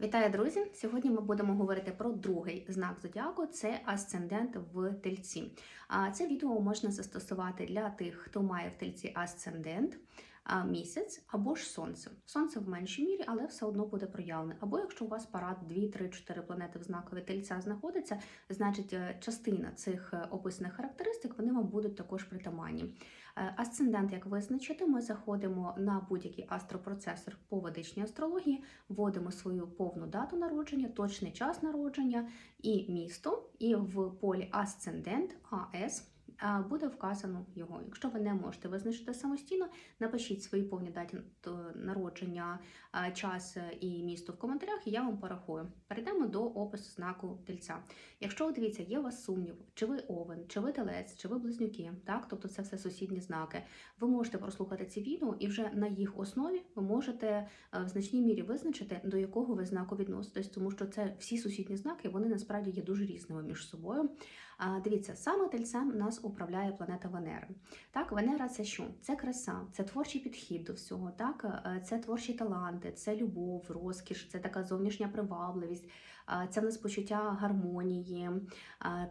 Вітаю, друзі! Сьогодні ми будемо говорити про другий знак зодіаку це асцендент в тельці. Це відео можна застосувати для тих, хто має в тельці асцендент, місяць або ж сонце. Сонце в меншій мірі, але все одно буде проявлене. Або якщо у вас парад 2, 3, 4 планети в знакові тельця знаходиться, значить е, частина цих е, описаних характеристик вони вам будуть також притаманні. Е, Асцендент, як визначити, ми заходимо на будь-який астропроцесор по ведичній астрології, вводимо свою повну дату народження, точний час народження і місто, і в полі асцендент АС буде вказано його. Якщо ви не можете визначити самостійно, напишіть свої повні даті народження, час е, і місто в коментарях, і я вам порахую. Перейдемо до опису знаку тельця. Якщо дивіться, є у вас сумнів, чи ви овен, чи ви телець, чи ви близнюки, так тобто це все сусідні знаки. Ви можете прослухати ці відео, і вже на їх основі ви можете е, в значній мірі визначити, до якого ви знаку відноситесь, тому що це всі сусідні знаки, вони насправді є дуже різними між собою. Дивіться, саме тельцем нас управляє планета Венера. Так, Венера це що? Це краса, це творчий підхід до всього. Так, Е, це творчі таланти, це любов, розкіш, це така зовнішня привабливість, це в нас почуття гармонії,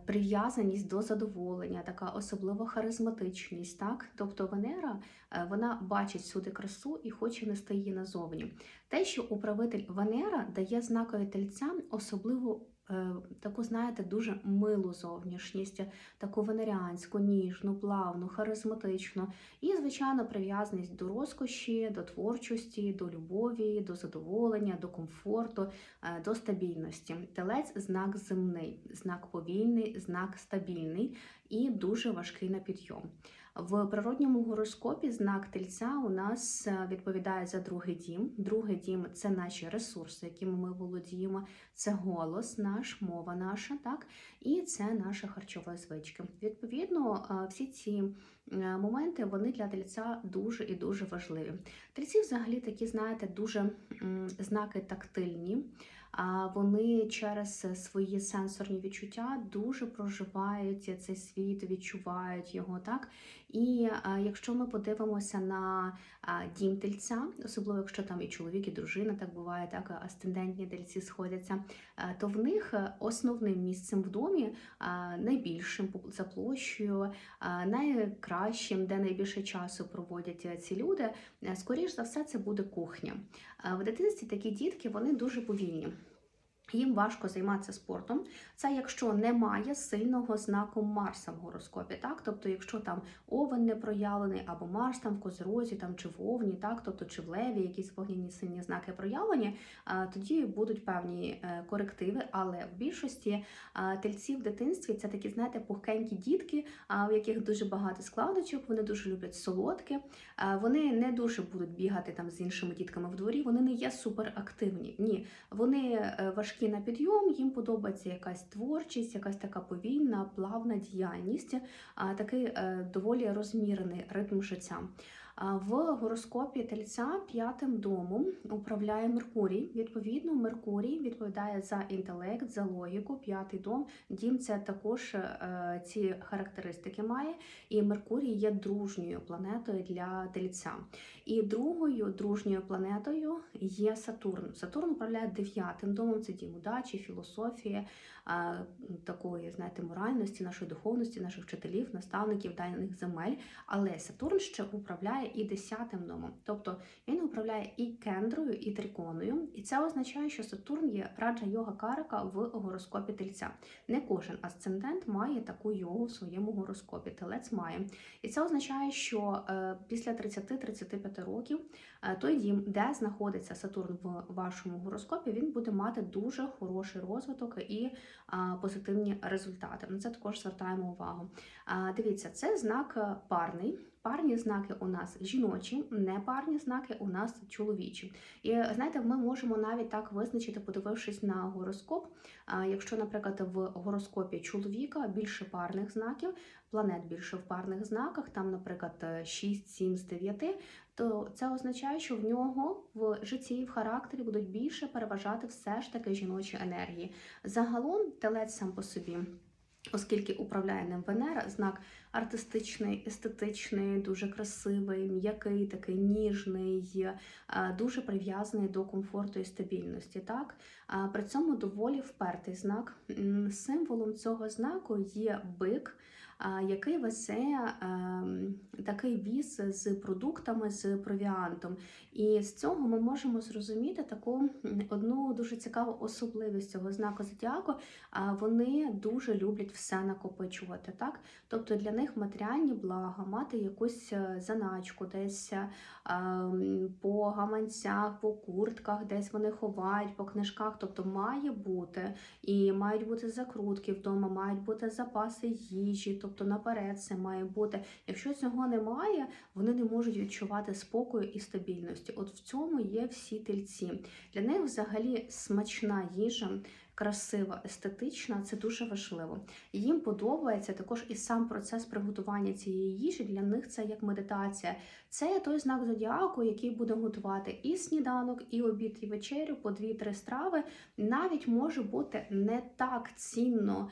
прив'язаність до задоволення, така особлива харизматичність. Так, тобто Венера е, вона бачить всюди красу і хоче нести її назовні. Те, що управитель Венера дає знакові тельцям особливу. Е, Таку, знаєте, дуже милу зовнішність, таку венеріанську, ніжну, плавну, харизматичну і, звичайно, прив'язаність до розкоші, до творчості, до любові, до задоволення, до комфорту, е, до стабільності. Телець знак земний, знак повільний, знак стабільний і дуже важкий на підйом. В природньому гороскопі знак тельця у нас е, відповідає за другий дім. Другий дім це наші ресурси, якими ми володіємо, це голос наш, мова наша, так, і це наша харчова звичка. Відповідно, е, всі ці моменти вони для тельця дуже і дуже важливі. Тельці, взагалі, такі, знаєте, дуже знаки тактильні. Вони через свої сенсорні відчуття дуже проживають цей світ, відчувають його так. І якщо ми подивимося на дім тельця, особливо якщо там і чоловік, і дружина, так буває, так асцендентні тельці сходяться, то в них е, основним місцем в домі, найбільшим за площею, найкращим, де найбільше часу проводять е, ці люди, е, скоріш за все, це буде кухня. Е, В дитинстві такі дітки вони дуже повільні. Їм важко займатися спортом. Це якщо немає сильного знаку Марса в гороскопі, так? Тобто, якщо там овен не проявлений, або Марс там в Козерозі, там чи в Овні, так, тобто чи в Леві якісь вогняні сильні знаки проявлені, тоді будуть певні е, корективи. Але в більшості а, тельці в дитинстві це такі, знаєте, пухкенькі дітки, в яких дуже багато складочок, вони дуже люблять солодке. Вони не дуже будуть бігати там з іншими дітками в дворі, вони не є суперактивні. Ні, вони е, важкі на підйом, їм подобається якась творчість, якась така повільна, плавна діяльність, такий е, доволі розмірений ритм життя. В гороскопі тельця п'ятим домом управляє Меркурій. Відповідно, Меркурій відповідає за інтелект, за логіку. П'ятий дом. Дім це також е, ці характеристики має. І Меркурій є дружньою планетою для тельця. І другою дружньою планетою є Сатурн. Сатурн управляє дев'ятим домом, це дім удачі, філософії, такої, знаєте, моральності, нашої духовності, наших вчителів, наставників даних земель. Але Сатурн ще управляє і десятим домом. Тобто він управляє і кендрою, і триконою. І це означає, що Сатурн є раджа йога карака в гороскопі тельця. Не кожен асцендент має таку йогу в своєму гороскопі. Телець має. І це означає, що е, після 30-35 років е, той дім, де знаходиться Сатурн в вашому гороскопі, він буде мати дуже хороший розвиток і позитивні результати. На це також звертаємо увагу. Дивіться, це знак е, парний. Парні знаки у нас жіночі, непарні знаки у нас чоловічі. І знаєте, ми можемо навіть так визначити, подивившись на гороскоп. Якщо, наприклад, в гороскопі чоловіка більше парних знаків, планет більше в парних знаках, там, наприклад, 6-7 з 9, то це означає, що в нього в житті, в характері будуть більше переважати все ж таки жіночі енергії. Загалом телець сам по собі. Оскільки управляє ним Венера, знак артистичний, естетичний, дуже красивий, м'який, такий ніжний, е, дуже прив'язаний до комфорту і стабільності. Так? При цьому доволі впертий знак. Символом цього знаку є бик, який везе ем, такий віз з продуктами, з провіантом. І з цього ми можемо зрозуміти таку одну дуже цікаву особливість цього знаку зодіаку. Вони дуже люблять все накопичувати. Так? Тобто для них матеріальні блага, мати якусь е, заначку, десь е, ем, по гаманцях, по куртках, десь вони ховають, по книжках. Тобто має бути і мають бути закрутки вдома, мають бути запаси їжі, тобто наперед це має бути. Якщо цього немає, вони не можуть відчувати спокою і стабільності. От в цьому є всі тельці. Для них взагалі смачна їжа. Красива, естетична, це дуже важливо. Їм подобається також і сам процес приготування цієї їжі. Для них це як медитація. Це той знак зодіаку, який буде готувати і сніданок, і обід, і вечерю по 2-3 страви. Навіть може бути не так цінно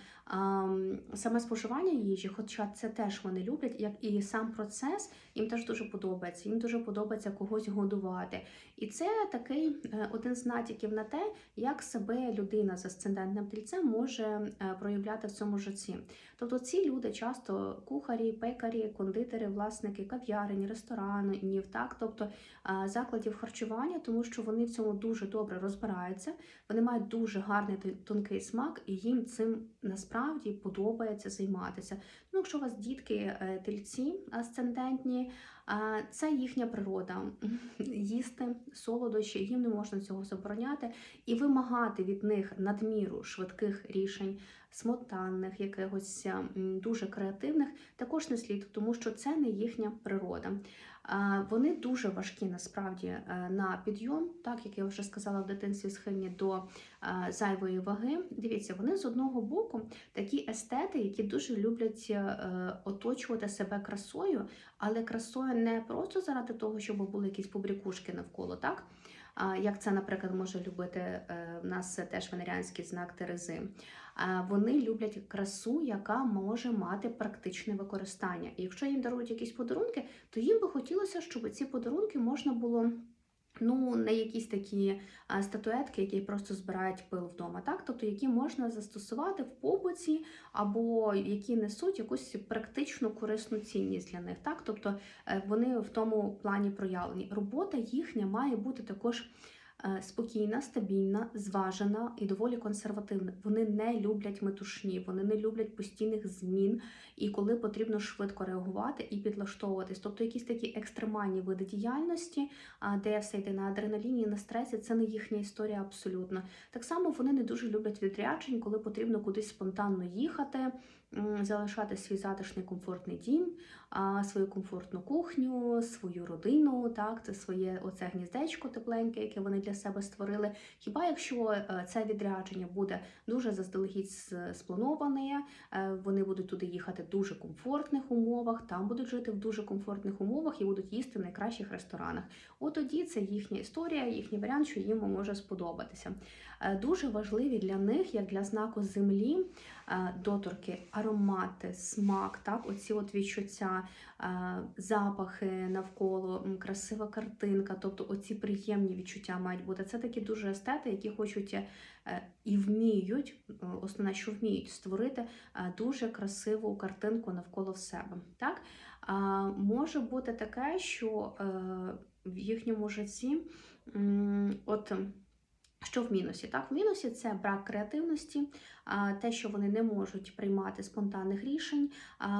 саме споживання їжі, хоча це теж вони люблять, як і сам процес їм теж дуже подобається. Їм дуже подобається когось годувати. І це такий е, один з натяків на те, як себе людина з асцендентним тельцем може е, проявляти в цьому житті. Тобто ці люди часто кухарі, пекарі, кондитери, власники кав'ярень, ресторанів, так, тобто е, закладів харчування, тому що вони в цьому дуже добре розбираються, вони мають дуже гарний тонкий смак, і їм цим насправді подобається займатися. Ну, якщо у вас дітки е, тельці асцендентні, це їхня природа. Їсти солодощі, їм не можна цього забороняти і вимагати від них надміру швидких рішень, спонтанних, якихось дуже креативних, також не слід, тому що це не їхня природа. Вони дуже важкі насправді е, на підйом, так як я вже сказала в дитинстві, схильні до е, зайвої ваги. Дивіться, вони з одного боку такі естети, які дуже люблять е, оточувати себе красою, але красою не просто заради того, щоб були якісь побрякушки навколо, так? Як це, наприклад, може любити в нас теж венеріанський знак Терези. Вони люблять красу, яка може мати практичне використання. І якщо їм дарують якісь подарунки, то їм би хотілося, щоб ці подарунки можна було. Ну, не якісь такі статуетки, які просто збирають пил вдома, так? Тобто, які можна застосувати в побуті, або які несуть якусь практичну корисну цінність для них. Так? Тобто е, вони в тому плані проявлені. Робота їхня має бути також спокійна, стабільна, зважена і доволі консервативна. Вони не люблять метушні, вони не люблять постійних змін, і коли потрібно швидко реагувати і підлаштовуватись. Тобто якісь такі екстремальні види діяльності, де все йде на адреналіні, на стресі, це не їхня історія абсолютно. Так само вони не дуже люблять відряджень, коли потрібно кудись спонтанно їхати, залишати свій затишний комфортний дім, свою комфортну кухню, свою родину. Так, це своє оце гніздечко тепленьке, яке вони для себе створили. Хіба якщо е, це відрядження буде дуже заздалегідь сплановане, е, вони будуть туди їхати в дуже комфортних умовах, там будуть жити в дуже комфортних умовах і будуть їсти в найкращих ресторанах. От тоді це їхня історія, їхній варіант, що їм може сподобатися. Е, Дуже важливі для них, як для знаку землі, е, доторки, аромати, смак, так, оці от відчуття, е, запахи навколо, красива картинка, тобто оці приємні відчуття мають бути. Це такі дуже естети, які хочуть і вміють, основне, що вміють створити дуже красиву картинку навколо себе. Так? Може бути таке, що в їхньому житті от. Що в мінусі? Так, в мінусі це брак креативності, те, що вони не можуть приймати спонтанних рішень,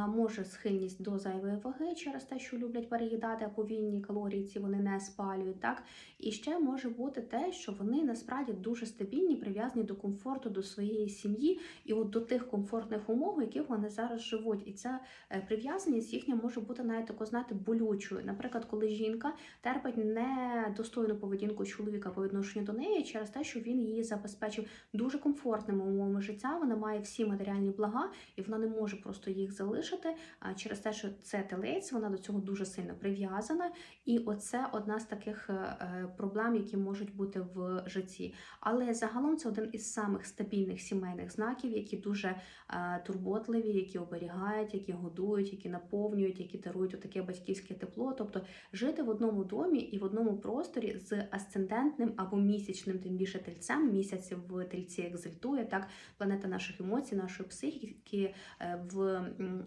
може схильність до зайвої ваги через те, що люблять переїдати, а повільні калорії ці вони не спалюють. Так? І ще може бути те, що вони насправді дуже стабільні, прив'язані до комфорту, до своєї сім'ї і от до тих комфортних умов, в яких вони зараз живуть. І ця е, прив'язаність їхня може бути навіть тако, знаєте, болючою. Наприклад, коли жінка терпить недостойну поведінку чоловіка по відношенню до неї через через те, що він її забезпечив дуже комфортними умовами життя. Вона має всі матеріальні блага, і вона не може просто їх залишити через те, що це телець, вона до цього дуже сильно прив'язана. І оце одна з таких е, е, проблем, які можуть бути в житті. Але загалом це один із самих стабільних сімейних знаків, які дуже е, турботливі, які оберігають, які годують, які наповнюють, які дарують таке батьківське тепло. Тобто жити в одному домі і в одному просторі з асцендентним або місячним, тим більше тельцем. Місяць в тельці екзальтує, так планета наших емоцій, нашої психіки е, в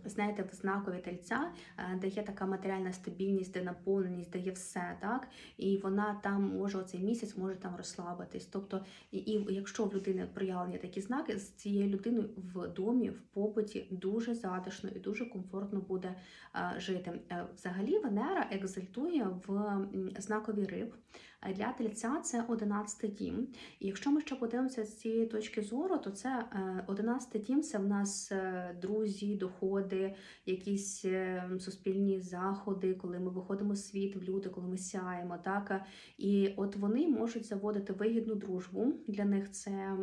знаєте, в знакові тельця, е, де є така матеріальна стабільність, де наповненість, де є все, так і вона там може оцей місяць може там розслабитись. Тобто, і, і якщо в людини проявлені такі знаки, з цією людиною в домі, в побуті дуже затишно і дуже комфортно буде е, жити. Взагалі, Венера екзальтує в знакові риб. Е, Для тельця це 11 дім. І якщо ми ще подивимося з цієї точки зору, то це е, 11 дім це в нас е, друзі, доходи, якісь е, суспільні заходи, коли ми виходимо в світ, в люди, коли ми сяємо. Так? І от вони можуть заводити вигідну дружбу. Для них це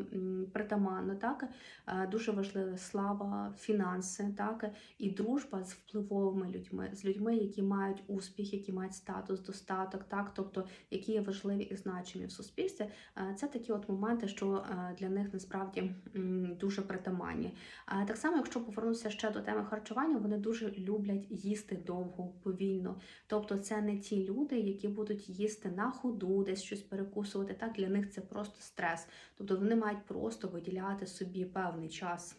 притаманно, так? Е, дуже важлива слава, фінанси, так? і дружба з впливовими людьми, з людьми, які мають успіх, які мають статус, достаток, так? тобто які є важливі і значимі в суспільстві. Е, Це такі от моменти, що е, для них насправді дуже притаманні. Так само, якщо повернутися ще до теми харчування, вони дуже люблять їсти довго, повільно. Тобто, це не ті люди, які будуть їсти на ходу, десь щось перекусувати. Так для них це просто стрес. Тобто вони мають просто виділяти собі певний час.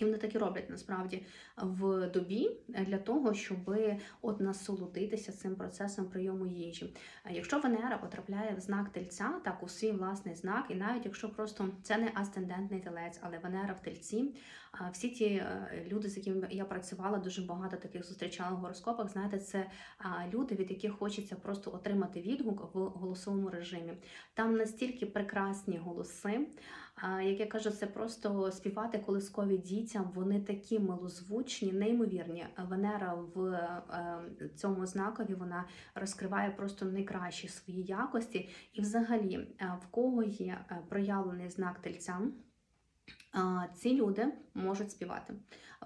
І вони так і роблять насправді в добі для того, щоб от насолодитися цим процесом прийому їжі. Якщо Венера потрапляє в знак тельця, так у свій власний знак, і навіть якщо просто це не асцендентний телець, але Венера в тельці, всі ті е, люди, з якими я працювала, дуже багато таких зустрічала в гороскопах. Знаєте, це люди, від яких хочеться просто отримати відгук в голосовому режимі. Там настільки прекрасні голоси. Як я кажу, це просто співати колискові дітям. Вони такі милозвучні, неймовірні. Венера в е, цьому знакові вона розкриває просто найкращі свої якості. І, взагалі, е, в кого є е, проявлений знак тельця, ці люди можуть співати.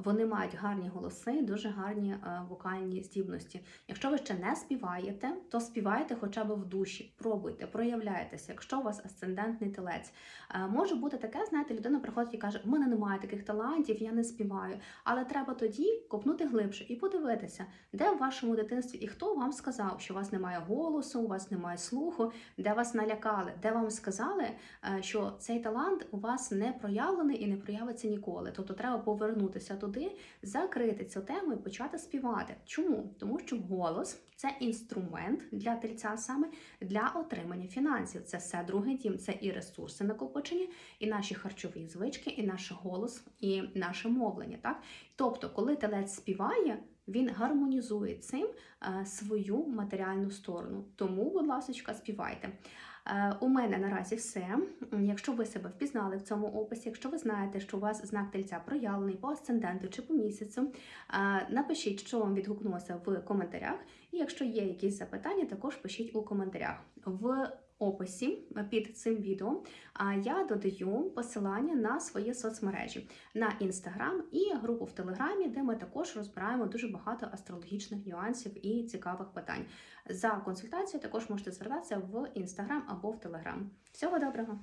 Вони мають гарні голоси, дуже гарні е, вокальні здібності. Якщо ви ще не співаєте, то співайте хоча б в душі, пробуйте, проявляйтеся. Якщо у вас асцендентний телець, Е, може бути таке, знаєте, людина приходить і каже: в мене немає таких талантів, я не співаю. Але треба тоді копнути глибше і подивитися, де в вашому дитинстві і хто вам сказав, що у вас немає голосу, у вас немає слуху, де вас налякали, де вам сказали, е, що цей талант у вас не проявлений і не проявиться ніколи. Тобто треба повернутися туди, закрити цю тему і почати співати. Чому? Тому що голос це інструмент для тельця саме для отримання фінансів. Це все другий дім, це і ресурси накопичені, і наші харчові звички, і наш голос, і наше мовлення. Так? Тобто, коли телець співає. Він гармонізує цим е, свою матеріальну сторону. Тому, будь ласка, співайте. Е, У мене наразі все. Якщо ви себе впізнали в цьому описі, якщо ви знаєте, що у вас знак тельця проявлений по асценденту чи по місяцю, е, напишіть, що вам відгукнулося в коментарях. І якщо є якісь запитання, також пишіть у коментарях. В описі під цим відео я додаю посилання на свої соцмережі на інстаграм і групу в Телеграмі, де ми також розбираємо дуже багато астрологічних нюансів і цікавих питань. За консультацією також можете звертатися в інстаграм або в Телеграм. Всього доброго!